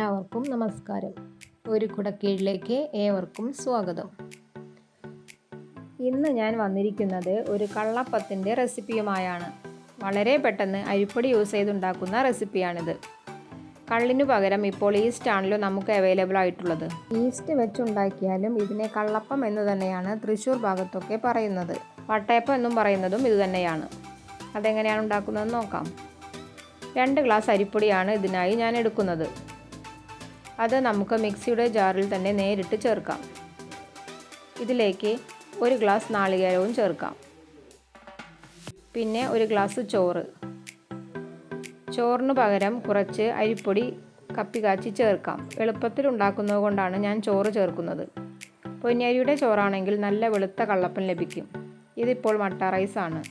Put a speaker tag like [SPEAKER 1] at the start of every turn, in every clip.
[SPEAKER 1] എല്ലാവർക്കും നമസ്കാരം. ഒരു കുടക്കീഴിലേക്ക് ഏവർക്കും സ്വാഗതം. ഇന്ന് ഞാൻ വന്നിരിക്കുന്നത് ഒരു കള്ളപ്പത്തിന്റെ റെസിപ്പിയുമായാണ്. വളരെ പെട്ടെന്ന് അരിപ്പൊടി യൂസ് ചെയ്തുണ്ടാക്കുന്ന റെസിപ്പിയാണിത്. കള്ളിനു പകരം ഇപ്പോൾ ഈസ്റ്റ് ആണല്ലോ നമുക്ക് അവൈലബിൾ ആയിട്ടുള്ളത്. ഈസ്റ്റ് വെച്ചുണ്ടാക്കിയാലും ഇതിനെ കള്ളപ്പം എന്ന് തന്നെയാണ് തൃശ്ശൂർ ഭാഗത്തൊക്കെ പറയുന്നത്. വട്ടയപ്പം എന്നും പറയുന്നതും ഇതുതന്നെയാണ് അതെങ്ങനെയാണ് ഉണ്ടാക്കുന്നതെന്ന് നോക്കാം. രണ്ട് ഗ്ലാസ് അരിപ്പൊടിയാണ് ഇതിനായി ഞാൻ എടുക്കുന്നത്. അത് നമുക്ക് മിക്സിയുടെ ജാറിൽ തന്നെ നേരിട്ട് ചേർക്കാം. ഇതിലേക്ക് ഒരു ഗ്ലാസ് നാളികേരവും ചേർക്കാം. പിന്നെ ഒരു ഗ്ലാസ് ചോറ്. ചോറിന് പകരം കുറച്ച് അരിപ്പൊടി കപ്പി കാച്ചി ചേർക്കാം. എളുപ്പത്തിൽ ഉണ്ടാക്കുന്നത് കൊണ്ടാണ് ഞാൻ ചോറ് ചേർക്കുന്നത്. പൊന്നിയരിയുടെ ചോറാണെങ്കിൽ നല്ല വെളുത്ത കള്ളപ്പൻ ലഭിക്കും. ഇതിപ്പോൾ മട്ട റൈസാണ്.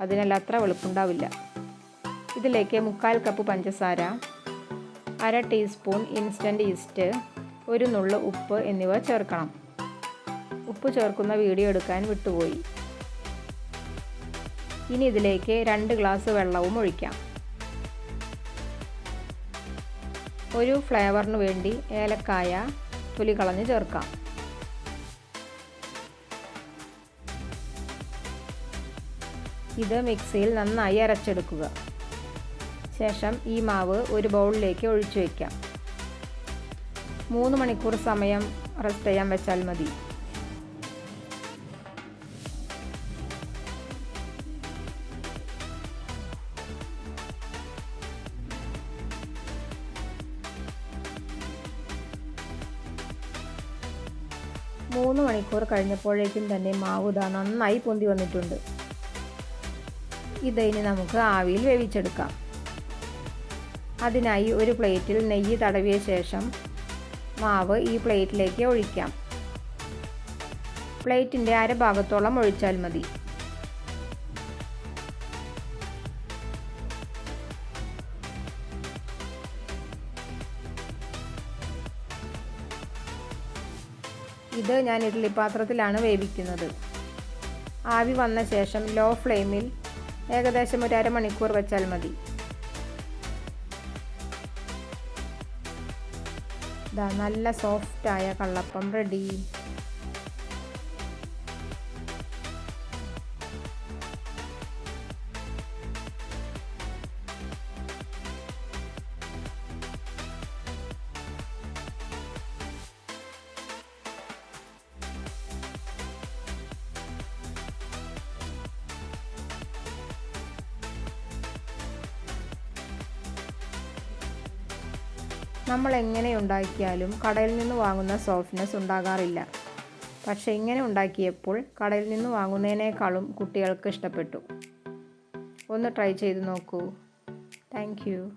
[SPEAKER 1] അതിനാൽ അത്ര വെളുപ്പുണ്ടാവില്ല. ഇതിലേക്ക് മുക്കാൽ കപ്പ് പഞ്ചസാര അര ടീസ്പൂൺ ഇൻസ്റ്റന്റ് ഈസ്റ്റ് ഒരു നുള്ളു ഉപ്പ് എന്നിവ ചേർക്കണം. ഉപ്പ് ചേർക്കുന്ന വീഡിയോ എടുക്കാൻ വിട്ടുപോയി. ഇനി ഇതിലേക്ക് രണ്ട് ഗ്ലാസ് വെള്ളവും ഒഴിക്കാം. ഒരു ഫ്ലേവറിന് വേണ്ടി ഏലക്കായ തൊലി കളഞ്ഞ് ചേർക്കാം. ഇത് മിക്സിയിൽ നന്നായി അരച്ചെടുക്കുക. ശേഷം ഈ മാവ് ഒരു ബൗളിലേക്ക് ഒഴിച്ചു വയ്ക്കാം മൂന്ന് മണിക്കൂർ സമയം റെസ്റ്റ് ചെയ്യാൻ വെച്ചാൽ മതി. മൂന്ന് മണിക്കൂർ കഴിഞ്ഞപ്പോഴേക്കും തന്നെ മാവ് ഇതാ നന്നായി പൊന്തി വന്നിട്ടുണ്ട്. ഇതിനി നമുക്ക് ആവിയിൽ വേവിച്ചെടുക്കാം. അതിനായി ഒരു പ്ലേറ്റിൽ നെയ്യ് തടവിയ ശേഷം മാവ് ഈ പ്ലേറ്റിലേക്ക് ഒഴിക്കാം. പ്ലേറ്റിന്റെ അരഭാഗത്തോളം ഒഴിച്ചാൽ മതി. ഇത് ഞാൻ ഇഡ്ഡലി പാത്രത്തിലാണ് വേവിക്കുന്നത്. ആവി വന്ന ശേഷം ലോ ഫ്ലെയിമിൽ ഏകദേശം ഒരു അരമണിക്കൂർ വെച്ചാൽ മതി. നല്ല സോഫ്റ്റായ കള്ളപ്പം റെഡി നമ്മൾ എങ്ങനെ ഉണ്ടാക്കിയാലും കടയിൽ നിന്ന് വാങ്ങുന്ന സോഫ്റ്റ്നെസ് ഉണ്ടാകാറില്ല. പക്ഷേ ഇങ്ങനെ ഉണ്ടാക്കിയപ്പോൾ കടയിൽ നിന്ന് വാങ്ങുന്നതിനേക്കാളും കുട്ടികൾക്ക് ഇഷ്ടപ്പെട്ടു. ഒന്ന് ട്രൈ ചെയ്ത് നോക്കൂ. താങ്ക്